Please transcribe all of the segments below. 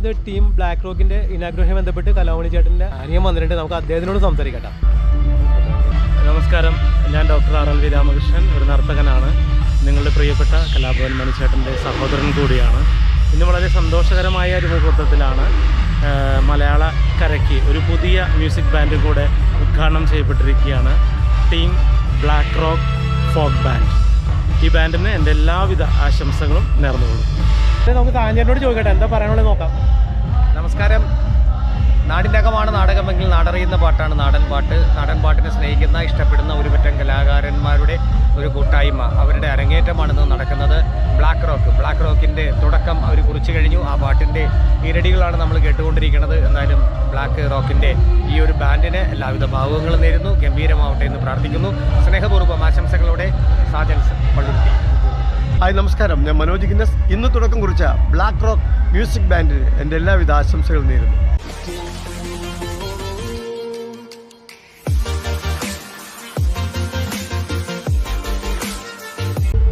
ഇത് team black റോക്കിന്റെ ഇനാഗ്രഹവുമായി ബന്ധപ്പെട്ട് കലാമണി ചേട്ടന്റെ അനിയം വന്നിട്ടുണ്ട്. നമുക്ക് അദ്ദേഹത്തിനോട് സംസാരിക്കട്ടെ. നമസ്കാരം. ഞാൻ doctor R L V Ramakrishnan. ഒരു നർത്തകനാണ്. നിങ്ങളുടെ പ്രിയപ്പെട്ട കലാഭവൻ മണിച്ചേട്ടന്റെ സഹോദരൻ കൂടിയാണ്. ഇന്ന് വളരെ സന്തോഷകരമായ ഒരു മുഹൂർത്തത്തിലാണ് മലയാള കരയ്ക്ക് ഒരു പുതിയ മ്യൂസിക് ബാൻഡ് കൂടെ ഉദ്ഘാടനം ചെയ്യപ്പെട്ടിരിക്കുകയാണ്. Team Black Rock folk band ഈ ബാൻഡിന് എന്റെ എല്ലാവിധ ആശംസകളും നേർന്നുകൊള്ളും. നമുക്ക് താഞ്ചേട്ടനോട് ചോദിക്കട്ടെ എന്താ പറയാനുള്ളത് നോക്കാം. നമസ്കാരം. നാടിന്റെ അകമാണ് നാടകമെങ്കിൽ നാടറിയുന്ന പാട്ടാണ് നാടൻ പാട്ട്. നാടൻ പാട്ടിനെ സ്നേഹിക്കുന്ന ഇഷ്ടപ്പെടുന്ന ഒരു ഒരുപറ്റം കലാകാരന്മാരുടെ ഒരു കൂട്ടായ്മ. അവരുടെ അരങ്ങേറ്റമാണിന്ന് നടക്കുന്നത് ബ്ലാക്ക് റോക്ക്. ബ്ലാക്ക് റോക്കിന്റെ തുടക്കം അവർ കുറിച്ചു കഴിഞ്ഞു. ആ പാട്ടിന്റെ ഇരടികളാണ് നമ്മൾ കേട്ടുകൊണ്ടിരിക്കുന്നത്. എന്തായാലും ബ്ലാക്ക് റോക്കിന്റെ ഈ ഒരു ബാൻഡിന് എല്ലാവിധ ഭാവങ്ങളും നേരുന്നു. ഗംഭീരമാവട്ടെ എന്ന് പ്രാർത്ഥിക്കുന്നു. സ്നേഹപൂർവം ആശംസകളോടെ സാജൻസ് പള്ളുരുത്തി. ഹായ് നമസ്കാരം. ഞാൻ മനോജ് ഗിന്നസ്. ഇന്ന് തുടക്കം കുറിച്ച ബ്ലാക്ക് റോക്ക് മ്യൂസിക് ബാൻഡിന് എന്റെ എല്ലാവിധ ആശംസകളും നേരുന്നു.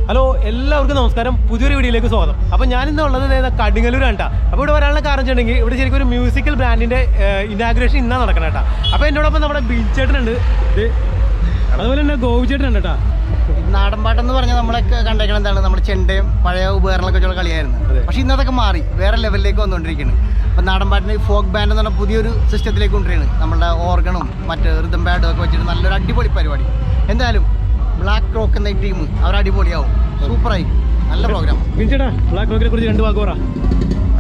ഹലോ എല്ലാവർക്കും നമസ്കാരം. പുതിയൊരു വീഡിയോയിലേക്ക് സ്വാഗതം. അപ്പോൾ ഞാൻ ഇന്ന് ഉള്ളത് കടുങ്ങലൂർ കേട്ടോ അപ്പോൾ ഇവിടെ വരാനുള്ള കാരണം വെച്ചിട്ടുണ്ടെങ്കിൽ ഇവിടെ ശരിക്കും ഒരു മ്യൂസിക്കൽ ബ്രാൻഡിന്റെ ഇനാഗ്രേഷൻ ഇന്നാണ് നടക്കണം കേട്ടോ. അപ്പോൾ എന്നോടൊപ്പം നമ്മുടെ ബീച്ചേട്ടനുണ്ട് ചേട്ടനുണ്ട് അതുപോലെ തന്നെ ഗോപിച്ചേട്ടനുണ്ട് കേട്ടോ. നാടൻ പാട്ടെന്ന് പറഞ്ഞാൽ നമ്മളൊക്കെ കണ്ടേക്കണം എന്താണ് നമ്മുടെ ചെണ്ടയും പഴയ ഉപകരണങ്ങളൊക്കെ വെച്ചുള്ള കളിയായിരുന്നു. പക്ഷെ ഇന്നതൊക്കെ മാറി. വേറെ ലെവലിലേക്ക് വന്നുകൊണ്ടിരിക്കുകയാണ് അപ്പം നാടൻ പാട്ടിന് ഫോക്ക് ബാൻഡ് എന്ന് പറഞ്ഞ പുതിയൊരു സിസ്റ്റത്തിലേക്ക് കൊണ്ടുവരികയാണ്. നമ്മുടെ ഓർഗണും മറ്റ് റിതം ബാഡും ഒക്കെ വെച്ചിട്ട് നല്ലൊരു അടിപൊളി പരിപാടി. എന്തായാലും ബ്ലാക്ക് റോക്ക് എന്ന ടീം അവർ അടിപൊളിയാവും. സൂപ്പറായി നല്ല പ്രോഗ്രാം ബ്ലാക്ക് റോക്കിനെ കുറിച്ച് രണ്ട് വാക്ക് പറ.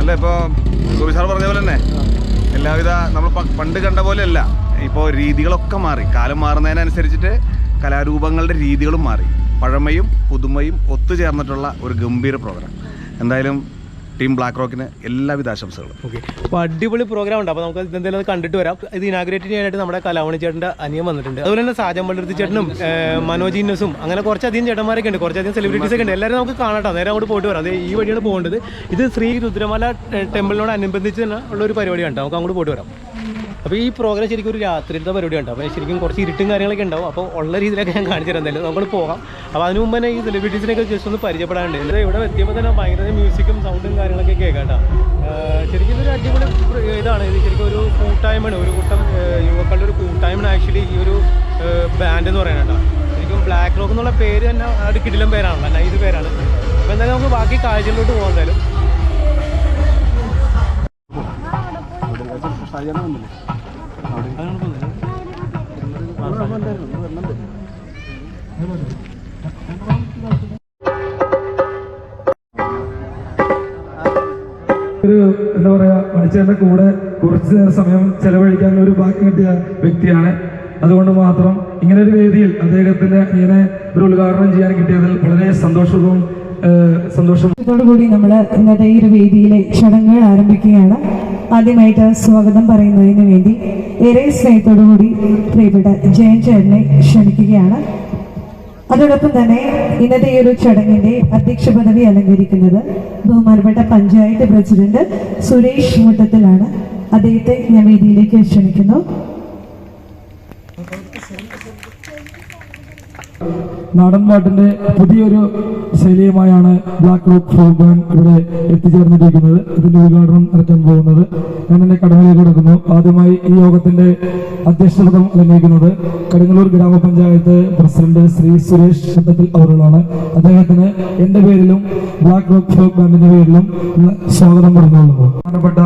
അല്ല ഇപ്പോൾ ഗോപി സാർ പറഞ്ഞ പോലെ തന്നെ എല്ലാവിധ നമ്മൾ പണ്ട് കണ്ട പോലെയല്ല. ഇപ്പോൾ രീതികളൊക്കെ മാറി. കാലം മാറുന്നതിനനുസരിച്ചിട്ട് കലാരൂപങ്ങളുടെ രീതികളും മാറി. പഴമയും പുതുമയും ഒത്തുചേർന്നിട്ടുള്ള ഒരു ഗംഭീര പ്രോഗ്രാം. എന്തായാലും ടീം ബ്ലാക്ക് റോക്കിന് എല്ലാവിധ ആശംസകളും. ഓക്കെ. അപ്പോൾ അടിപൊളി പ്രോഗ്രാം ഉണ്ട്. അപ്പോൾ നമുക്ക് എന്തെങ്കിലും കണ്ടിട്ട് വരാം. ഇത് ഇനാഗ്രേറ്റ് ചെയ്യാനായിട്ട് നമ്മുടെ കലാവണി ചേട്ടന്റെ അനിയം വന്നിട്ടുണ്ട്. അതുപോലെ തന്നെ സാജൻ പള്ളിർത്തി ചേട്ടനും മനോജ് ഇന്നസും അങ്ങനെ കുറച്ചധികം ചേട്ടന്മാരൊക്കെ ഉണ്ട്. കുറച്ചധികം സെലിബ്രിറ്റീസ് ഒക്കെ ഉണ്ട്. എല്ലാവരും നമുക്ക് കാണാം നേരെ അങ്ങോട്ട് പോയിട്ട് വരാം. അത് ഈ വഴിയാണ് പോകേണ്ടത്. ഇത് ശ്രീ രുദ്രമല ടെമ്പിളിനോട് അനുബന്ധിച്ച് തന്നെ ഉള്ള ഒരു പരിപാടിയാണ്. നമുക്ക് അങ്ങോട്ട് പോയിട്ട് വരാം. അപ്പോൾ ഈ പ്രോഗ്രാം ശരിക്കും ഒരു രാത്രിയിലത്തെ പരിപാടിയാണ്. അപ്പോൾ ശരിക്കും കുറച്ച് ഇരുട്ടും കാര്യങ്ങളൊക്കെ ഉണ്ടാവും. അപ്പോൾ ഉള്ള രീതിയിലൊക്കെ ഞാൻ കാണിച്ചു തരാം. എന്തായാലും നമുക്ക് പോകാം. അപ്പോൾ അതിന് മുമ്പ് തന്നെ ഈ സെലിബ്രിറ്റീസിനൊക്കെ ജസ്റ്റ് ഒന്ന് പരിചയപ്പെടാണ്ട് ഇത് ഇവിടെ എത്തിയപ്പോൾ തന്നെ ഭയങ്കര മ്യൂസിക്കും സൗണ്ടും കാര്യങ്ങളൊക്കെ കേൾക്കാം ശരിക്കും ഇതൊരു അടിപൊളി ഇതാണ്. ഇത് ശരിക്കും ഒരു കൂട്ടായ്മയാണ്. ഒരു കൂട്ടം യുവാക്കളുടെ ഒരു കൂട്ടായ്മയാണ് ആക്ച്വലി ഈ ഒരു ബാൻഡ് എന്ന് പറയുന്നത് കേട്ടോ. ശരിക്കും ബ്ലാക്ക് റോക്ക് എന്നുള്ള പേര് തന്നെ ഒരു കിടിലം പേരാണല്ലോ. നൈസ് പേരാണ്. അപ്പോൾ എന്തായാലും നമുക്ക് ബാക്കി കാഴ്ചകളിലോട്ട് പോകാം എന്തായാലും. ഒരു എന്താ പറയാ മണിച്ചേട്ടന്റെ കൂടെ കുറച്ച് സമയം ചെലവഴിക്കാൻ ഒരു ബാക്കി കിട്ടിയ വ്യക്തിയാണ്. അതുകൊണ്ട് മാത്രം ഇങ്ങനെ ഒരു വേദിയിൽ അദ്ദേഹത്തിന്റെ ഇങ്ങനെ ഒരു ഉദ്ഘാടനം ചെയ്യാൻ കിട്ടിയതിൽ വളരെ സന്തോഷവും സന്തോഷവും. സന്തോഷം കൂടി നമ്മൾ ഇന്നത്തെ ഈ ഒരു വേദിയിലെ ചടങ്ങുകൾ ആരംഭിക്കുകയാണ്. ആദ്യമായിട്ട് സ്വാഗതം പറയുന്നതിന് വേണ്ടി ഏറെ സ്നേഹത്തോടുകൂടി പ്രിയപ്പെട്ട ജയൻ ചേട്ടനെ ക്ഷണിക്കുകയാണ്. അതോടൊപ്പം തന്നെ ഇന്നത്തെ ഈ ഒരു ചടങ്ങിന്റെ അധ്യക്ഷ പദവി അലങ്കരിക്കുന്നത് ബഹുമാനപ്പെട്ട പഞ്ചായത്ത് പ്രസിഡന്റ് സുരേഷ് മുട്ടത്തിലാണ്. അദ്ദേഹത്തെ ഞാൻ വേദിയിലേക്ക് ക്ഷണിക്കുന്നു. നാടൻ പാട്ടിന്റെ പുതിയൊരു ശൈലിയുമായാണ് ബ്ലാക്ക് റോക്ക് ഫോക്ക് ബാൻഡ് ഇവിടെ എത്തിച്ചേർന്നിരിക്കുന്നത്. ഇതിന്റെ ഉദ്ഘാടനം നടക്കാൻ പോകുന്നത് ഞാൻ എന്റെ കടമയിലേക്ക് കൊടുക്കുന്നു. ആദ്യമായി ഈ യോഗത്തിന്റെ അധ്യക്ഷപദം അലങ്കരിക്കുന്നത് കടുങ്ങല്ലൂർ ഗ്രാമപഞ്ചായത്ത് പ്രസിഡന്റ് ശ്രീ സുരേഷ് ഘട്ടത്തിൽ അവരുകളാണ്. അദ്ദേഹത്തിന് എന്റെ പേരിലും ബ്ലാക്ക് റോക്ക് ഫോക്ക് ബാൻഡിന്റെ പേരിലും സ്വാഗതം പറഞ്ഞുകൊള്ളുന്നു. ബഹുമാനപ്പെട്ട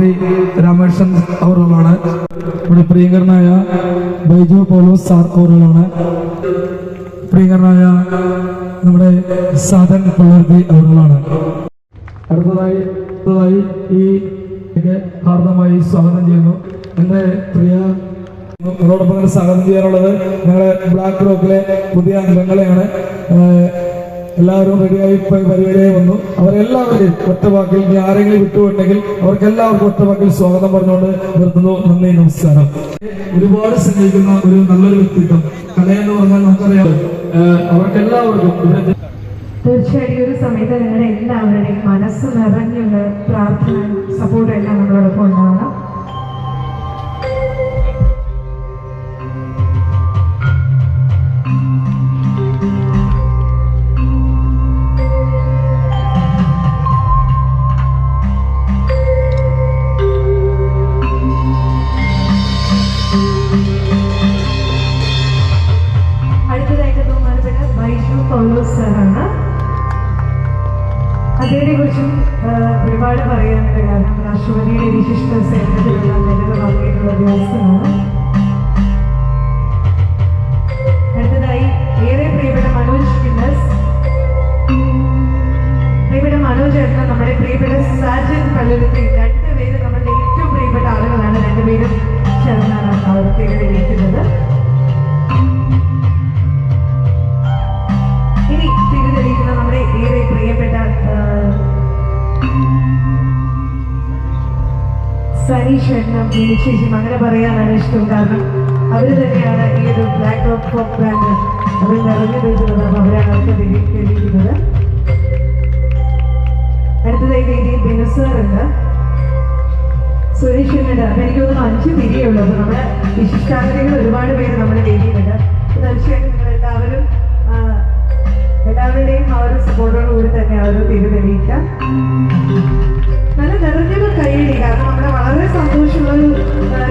ബി രാമകൃഷ്ണൻ അവരുകളാണ്. നമ്മുടെ പ്രിയങ്കരനായ ബൈജു പോലോസ് സാർ അവരുകളാണ്. പ്രിയങ്കരനായ നമ്മുടെ സാധൻ പിള്ളേർക്ക് അവരുകളാണ്. അടുത്തതായി അടുത്തതായി ഈ ഹാർദമായി സ്വാഗതം ചെയ്യുന്നു. എന്റെ പ്രിയ തന്നെ സ്വാഗതം ചെയ്യാനുള്ളത് ഞങ്ങളുടെ ബ്ലാക്ക് റോക്കിലെ പുതിയ അംഗങ്ങളെയാണ്. എല്ലാവരും റെഡിയായി പരിപാടിയായി വന്നു. അവരെല്ലാവരെയും ഒറ്റവാക്കിൽ ഇനി ആരെങ്കിലും വിട്ടുപോയിട്ടുണ്ടെങ്കിൽ അവർക്ക് എല്ലാവർക്കും ഒറ്റവാക്കിൽ സ്വാഗതം പറഞ്ഞുകൊണ്ട് നിർത്തുന്നു. നന്ദി നമസ്കാരം. ഒരുപാട് സ്നേഹിക്കുന്ന ഒരു നല്ലൊരു വ്യക്തിത്വം. കലയെന്ന് പറഞ്ഞാൽ നമുക്കറിയാം അവർക്ക് എല്ലാവർക്കും ഇവിടെ തീർച്ചയായും ഒരു സമയത്ത് നിങ്ങളുടെ എല്ലാവരുടെയും മനസ്സ് നിറഞ്ഞുള്ള പ്രാർത്ഥന സപ്പോർട്ട് എല്ലാം നമ്മളോടൊപ്പം ഉണ്ടാവണം. മിനി ചേച്ചിയും അങ്ങനെ പറയാനാണ് ഇഷ്ടം. കാരണം അവർ തന്നെയാണ് ഈ ഒരു ബ്ലാക്ക് റോക്ക് ഫോക്ക് ബാൻഡ് അതിൽ നിറഞ്ഞു നിൽക്കുന്നത്. അപ്പോൾ അവരാണ് അവർക്ക് തെളി- തെളിയിക്കുന്നത് അടുത്തതായി വേദിയിൽ ബിനുസാറുണ്ട് സുരേഷിനുണ്ട് അപ്പം എനിക്ക് തോന്നുന്നു അഞ്ച് തിരിയുള്ളൂ അപ്പോൾ നമ്മുടെ വിശിഷ്ടാതിഥികൾ ഒരുപാട് പേര് നമ്മുടെ വേദിയിലുണ്ട് തീർച്ചയായിട്ടും നിങ്ങൾ എല്ലാവരും എല്ലാവരുടെയും ആ ഒരു സപ്പോർട്ടോടുകൂടി തന്നെ ആ ഒരു തിരി തെളിയിക്കാം. നല്ല നിറഞ്ഞൊരു കൈയടി. കാരണം വളരെ സന്തോഷമുള്ള ഒരു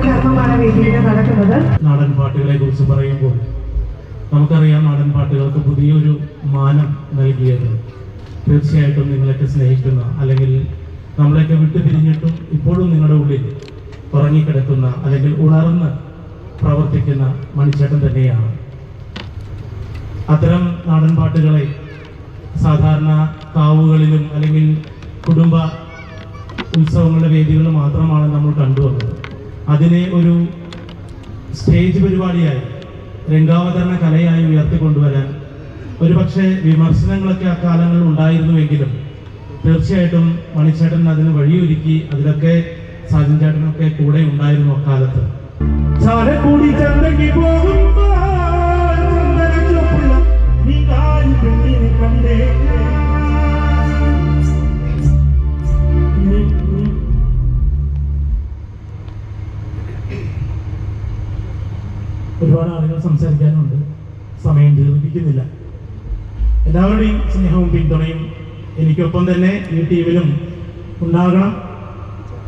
കർമ്മമാണ് നടക്കുന്നത്. നാടൻ പാട്ടുകളെ കുറിച്ച് പറയുമ്പോൾ നമുക്കറിയാം നാടൻ പാട്ടുകൾക്ക് പുതിയൊരു മാനം നൽകിയത്. തീർച്ചയായിട്ടും നിങ്ങളൊക്കെ സ്നേഹിക്കുന്ന അല്ലെങ്കിൽ നമ്മളെയൊക്കെ വിട്ടു പിരിഞ്ഞിട്ടും ഇപ്പോഴും നിങ്ങളുടെ ഉള്ളിൽ ഉറങ്ങിക്കിടക്കുന്ന അല്ലെങ്കിൽ ഉണർന്ന് പ്രവർത്തിക്കുന്ന മണിച്ചേട്ടൻ തന്നെയാണ്. അത്തരം നാടൻ പാട്ടുകളെ സാധാരണ കാവുകളിലും അല്ലെങ്കിൽ കുടുംബ ഉത്സവങ്ങളുടെ വേദികൾ മാത്രമാണ് നമ്മൾ കണ്ടുവന്നത്. അതിനെ ഒരു സ്റ്റേജ് പരിപാടിയായി രംഗാവതരണ കലയായി ഉയർത്തിക്കൊണ്ടുവരാൻ ഒരുപക്ഷെ വിമർശനങ്ങളൊക്കെ അക്കാലങ്ങളിൽ ഉണ്ടായിരുന്നുവെങ്കിലും തീർച്ചയായിട്ടും മണിച്ചേട്ടൻ അതിന് വഴിയൊരുക്കി അതിലൊക്കെ സാജൻ ചേട്ടനൊക്കെ കൂടെ ഉണ്ടായിരുന്നു അക്കാലത്ത്. ചാലക്കുടി ഒരുപാട് ആളുകൾ സംസാരിക്കാനുണ്ട്. സമയം ദീർഘിക്കുന്നില്ല എല്ലാവരുടെയും സ്നേഹവും പിന്തുണയും എനിക്കൊപ്പം തന്നെ ഈ ടീമിലും ഉണ്ടാകണം.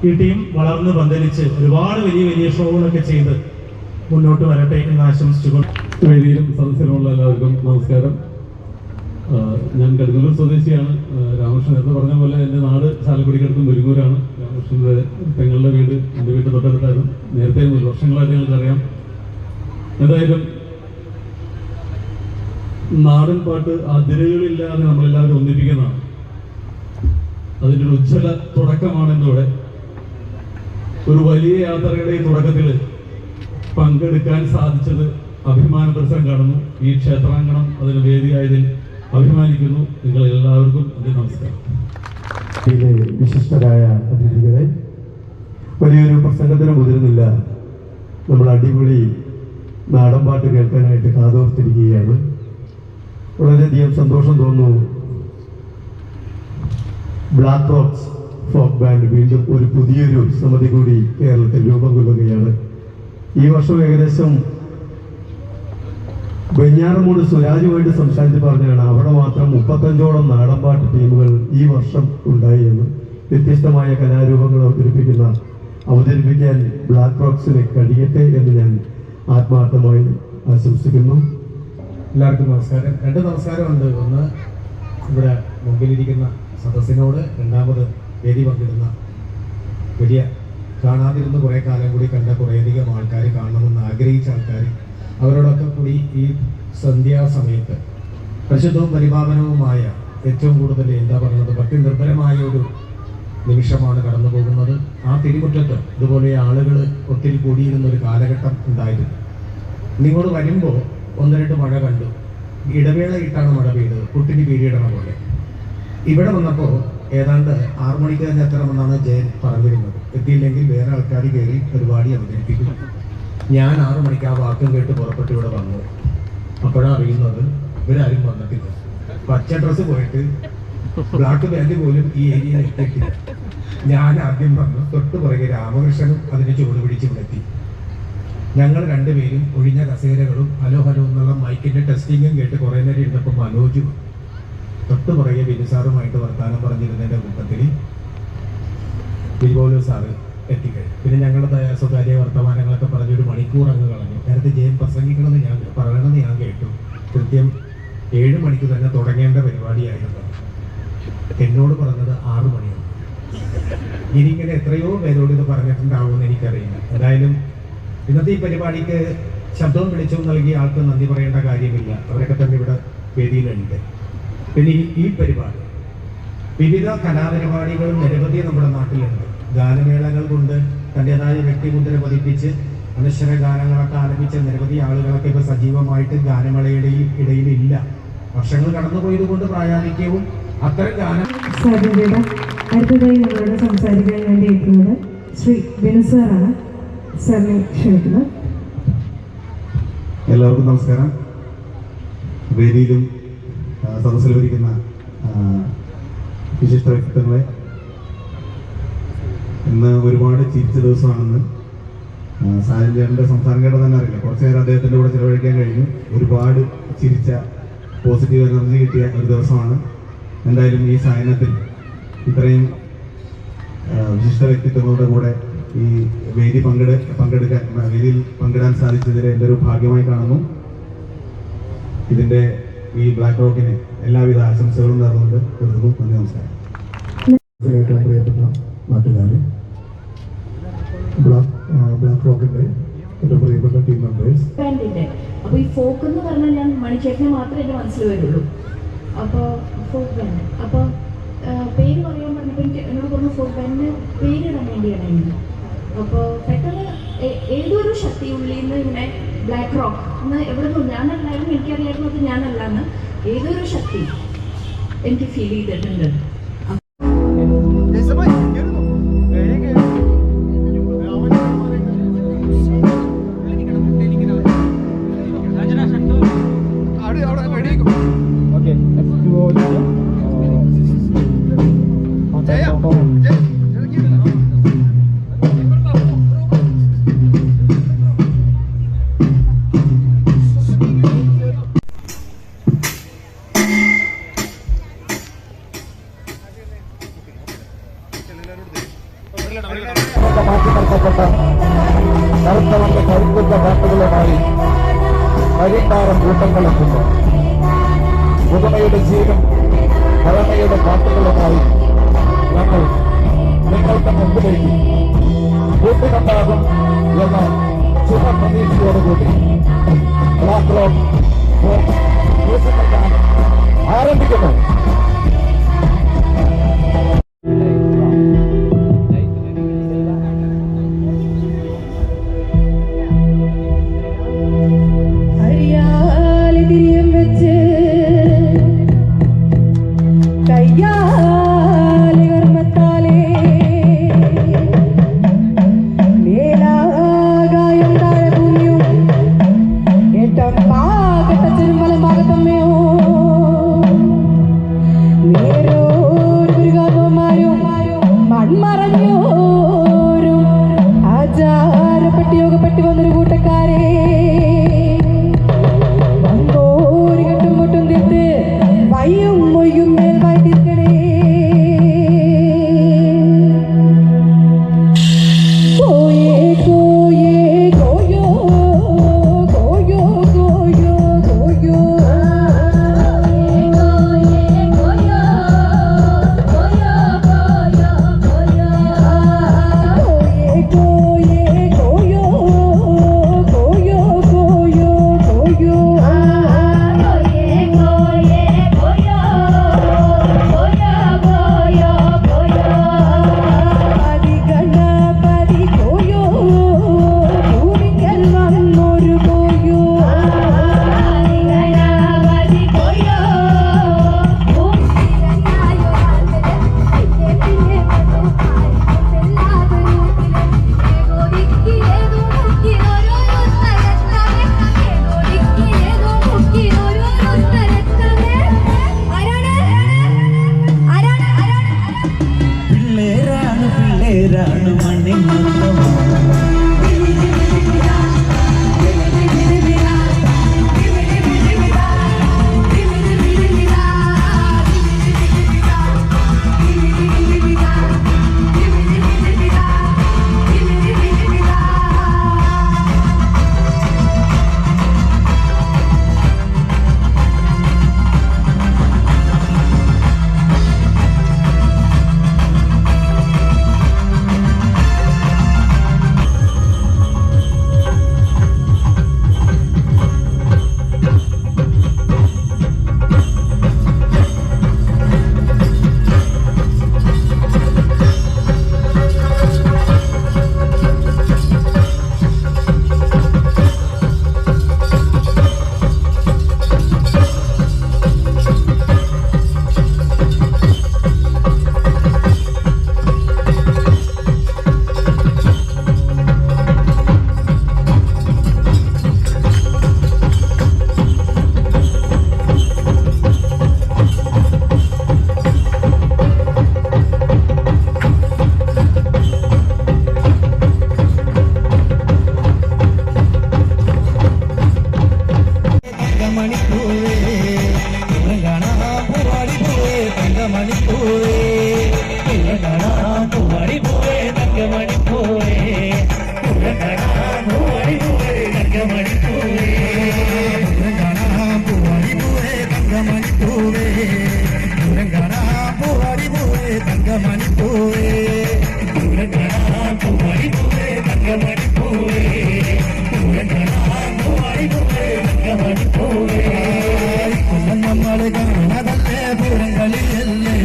ഈ ടീം വളർന്ന് പന്തലിച്ച് ഒരുപാട് വലിയ വലിയ ഷോകളൊക്കെ ചെയ്ത് മുന്നോട്ട് വരട്ടെ എന്ന് ആശംസിച്ചുകൊണ്ട് വേദിയിലും സദസ്സിലുമുള്ള എല്ലാവർക്കും നമസ്കാരം. ഞാൻ കടുങ്ങല്ലൂർ സ്വദേശിയാണ്. രാമകൃഷ്ണൻ നേരത്തെ പറഞ്ഞ പോലെ എന്റെ നാട് ചാലക്കുടിക്കടുത്ത് മുരുങ്ങൂരാണ്. രാമകൃഷ്ണന്റെ പെങ്ങളുടെ വീട് എന്റെ വീട് തൊട്ടടുത്തായിരുന്നു. നേരത്തെ ഒരു വർഷങ്ങളായിട്ട് ഞങ്ങൾക്കറിയാം. എന്തായാലും നാടൻ പാട്ട് അതിരുകളില്ലാതെ നമ്മളെല്ലാവരും ഒന്നിപ്പിക്കുന്നതാണ്. അതിന്റെ ഒരു ഉജ്ജ്വല തുടക്കമാണ് ഒരു വലിയ യാത്രയുടെ തുടക്കത്തിൽ പങ്കെടുക്കാൻ സാധിച്ചത് അഭിമാന പ്രസം കാണുന്നു. ഈ ക്ഷേത്രാങ്കണം അതിന് വേദിയായതിൽ അഭിമാനിക്കുന്നു നിങ്ങൾ എല്ലാവർക്കും എന്റെ നമസ്കാരം. വിശിഷ്ടരായ അതിഥികളെ വലിയൊരു പ്രസംഗത്തിന് മുതിരുന്നില്ല. നമ്മൾ അടിപൊളി നാടൻ പാട്ട് കേൾക്കാനായിട്ട് കാതോർത്തിരിക്കുകയാണ്. വളരെയധികം സന്തോഷം തോന്നുന്നു. ബ്ലാക്ക് റോക്സ് ഫോക്ക് ബാൻഡ് വീണ്ടും ഒരു പുതിയൊരു സമിതി കൂടി കേരളത്തിൽ രൂപം കൊള്ളുകയാണ് ഈ വർഷം ഏകദേശം വെഞ്ഞാറമൂട് സുരാജുമായിട്ട് സംസാരിച്ച് പറഞ്ഞാണ് അവിടെ മാത്രം മുപ്പത്തഞ്ചോളം നാടൻപാട്ട് ടീമുകൾ ഈ വർഷം ഉണ്ടായി എന്ന് വ്യത്യസ്തമായ കലാരൂപങ്ങൾ അവതരിപ്പിക്കുന്ന അവതരിപ്പിക്കാൻ ബ്ലാക്ക് റോക്സിന് കഴിയട്ടെ എന്ന് ഞാൻ ആത്മാർത്ഥമായി ആശംസിക്കുന്നു. എല്ലാവർക്കും നമസ്കാരം. രണ്ട് നമസ്കാരമുണ്ട്. ഒന്ന് ഇവിടെ മുമ്പിലിരിക്കുന്ന സദസ്സിനോട് രണ്ടാമത് വേദി പങ്കിടുന്ന വലിയ കാണാതിരുന്ന കുറേ കാലം കൂടി കണ്ട കുറേയധികം ആൾക്കാർ കാണണമെന്ന് ആഗ്രഹിച്ച ആൾക്കാർ അവരോടൊക്കെ കൂടി ഈ സന്ധ്യാസമയത്ത് പ്രശുദ്ധവും പരിപാലനവുമായ ഏറ്റവും കൂടുതൽ എന്താ പറയുന്നത് ഭക്തി നിർഭരമായ ഒരു നിമിഷമാണ് കടന്നു പോകുന്നത്. ആ തിരുമുറ്റത്ത് ഇതുപോലെ ആളുകൾ ഒത്തിരി കൂടിയിരുന്ന ഒരു കാലഘട്ടം ഉണ്ടായിരുന്നു. നിങ്ങൾ വരുമ്പോൾ ഒന്ന് രണ്ട് മഴ കണ്ടു. ഇടവേളയിട്ടാണ് മഴ പെയ്തത്. കുട്ടിന് പീരീഡണ പോലെ. ഇവിടെ വന്നപ്പോൾ ഏതാണ്ട് ആറു മണിക്ക് തന്നെ എത്തണമെന്നാണ് ജയൻ പറഞ്ഞിരുന്നത്. എത്തിയില്ലെങ്കിൽ വേറെ ആൾക്കാർ കയറി പരിപാടി അവതരിപ്പിക്കും. ഞാൻ ആറു മണിക്ക് ആ വാക്കും കേട്ട് പുറപ്പെട്ട് ഇവിടെ വന്നു. അപ്പോഴാണ് അറിയുന്നത് ഇവരാരും വന്നിട്ടില്ല. പച്ച ഡ്രസ്സ് പോയിട്ട് ബ്ലാക്ക് ബാൻഡ് പോലും ഈ ഏരിയയിൽ ഇഷ്ടക്കില്ല ഞാൻ ആദ്യം വന്നു തൊട്ട് പുറകെ രാമകൃഷ്ണനും അതിന് ചുവട് പിടിച്ച് വിളത്തി ഞങ്ങൾ രണ്ടുപേരും ഒഴിഞ്ഞ കസേരകളും ഹലോ ഹലോ എന്നുള്ള മൈക്കിന്റെ ടെസ്റ്റിങ്ങും കേട്ട് കുറേ നേരം ഇരുന്നപ്പോൾ മനോജ്. തൊട്ട് പുറകെ ബിനുസാറുമായിട്ട് വർത്താനം പറഞ്ഞിരുന്നതിന്റെ കൂട്ടത്തിൽ ബിൽബോലു സാറ് എത്തിക്കഴിഞ്ഞു. പിന്നെ ഞങ്ങളുടെ സ്വകാര്യ വർത്തമാനങ്ങളൊക്കെ പറഞ്ഞൊരു മണിക്കൂർ അങ്ങ് കളഞ്ഞു. നേരത്തെ ജയൻ പ്രസംഗിക്കണമെന്ന് ഞാൻ പറയണമെന്ന് ഞാൻ കേട്ടു. കൃത്യം ഏഴ് മണിക്ക് തന്നെ തുടങ്ങേണ്ട പരിപാടിയായിരുന്നു. എന്നോട് പറഞ്ഞത് ആറു മണിയാണ്. ഇനിയിങ്ങനെ എത്രയോ പേരോട് ഇത് പറഞ്ഞിട്ടുണ്ടാവുമെന്ന് എനിക്കറിയില്ല. എന്തായാലും ഇന്നത്തെ ഈ പരിപാടിക്ക് ശബ്ദവും വിളിച്ചവും നൽകിയ ആൾക്ക് നന്ദി പറയേണ്ട കാര്യമില്ല. അവരൊക്കെ തന്നെ ഇവിടെ വേദിയിലുണ്ട്. പിന്നെ ഈ- പരിപാടി. വിവിധ കലാപരിപാടികൾ നിരവധി നമ്മുടെ നാട്ടിലുണ്ട്. ഗാനമേളകൾ കൊണ്ട് തന്റെതായ വ്യക്തിമുദ്ര പതിപ്പിച്ച് അനശ്വര ഗാനങ്ങളൊക്കെ ആലപിച്ച നിരവധി ആളുകളൊക്കെ ഇപ്പോൾ സജീവമായിട്ട് ഗാനമേളയുടെ ഇടയിൽ ഇല്ല വർഷങ്ങൾ കടന്നുപോയത് കൊണ്ട് പ്രായാധിക്യവും സാധ്യതയുടെ അടുത്തതായി നമ്മളോട് സംസാരിക്കാൻ വേണ്ടി എത്തുന്നത് ശ്രീ ബിനു സാറാണ്. സാറിനെ ക്ഷണിക്കുന്നത് എല്ലാവർക്കും നമസ്കാരം. വേദിയിലും സദസ്സിൽ വരിക്കുന്ന വിശിഷ്ട വ്യക്തിത്വങ്ങളെ ഇന്ന് ഒരുപാട് ചിരിച്ച ദിവസമാണെന്ന് സാഹചര്യന്റെ സംസ്ഥാനം കേട്ട തന്നെ അറിയില്ല. കുറച്ച് നേരം അദ്ദേഹത്തിന്റെ കൂടെ ചിലവഴിക്കാൻ കഴിഞ്ഞു. ഒരുപാട് ചിരിച്ച പോസിറ്റീവ് എനർജി കിട്ടിയ ഒരു ദിവസമാണ്. എന്തായാലും ഈ സായനത്തിൽ ഇത്രയും വിശിഷ്ട വ്യക്തിത്വങ്ങളുടെ കൂടെ ഈ വേദി പങ്കെടു പങ്കെടുക്കാൻ വേദിയിൽ പങ്കിടാൻ സാധിച്ചതിൽ എന്റെ ഒരു ഭാഗ്യമായി കാണുന്നു. ഇതിന്റെ ഈ ബ്ലാക്ക് റോക്കിന് എല്ലാവിധ ആശംസകളും നേർന്നുകൊണ്ട് കൊടുക്കുന്നു നന്ദി നമസ്കാരം. ഏറ്റവും പ്രിയപ്പെട്ട നാട്ടുകാരെ ബ്ലാക്ക് ബ്ലാക്ക് റോക്കിന്റെ എന്റെ പ്രിയപ്പെട്ട ടീം മെമ്പേഴ്സ് ബാൻഡിന്റെ അപ്പൊ ഈ ഫോക്ക് എന്ന് പറഞ്ഞാൽ ഞാൻ മണിച്ചേട്ടനെ മാത്രമേ എന്റെ മനസ്സിൽ വരുള്ളൂ അപ്പോൾ ഫുഡ് ബാൻഡ് അപ്പോൾ പേര് പറയാൻ പറഞ്ഞപ്പോൾ എനിക്ക് എന്നോട് പറഞ്ഞു ഫുഡ് ബാൻഡിന് പേരിടാൻ വേണ്ടിയാണ് അപ്പോൾ പെട്ടെന്ന് ഏതൊരു ശക്തി ഉള്ളിൽ നിന്ന് ഇങ്ങനെ ബ്ലാക്ക് റോക്ക് എന്ന് എവിടെ നിന്നും ഞാനല്ലായിരുന്നു എനിക്കറിയായിരുന്നു അത് ഞാനല്ലാന്ന്. ഏതൊരു ശക്തി എനിക്ക് ഫീൽ ചെയ്തിട്ടുണ്ട്.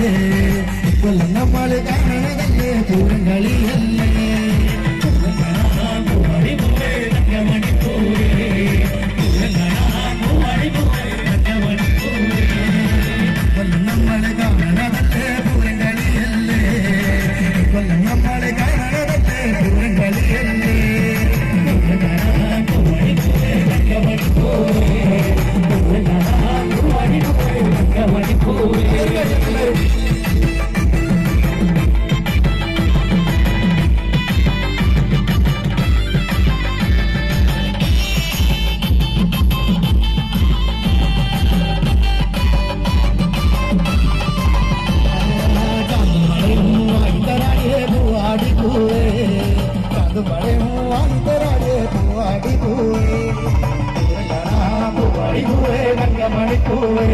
கூறங்களியே இப்பெல்லாம் நம்மளுக்கான கூறங்களியல்ல മണിക്കൂറേ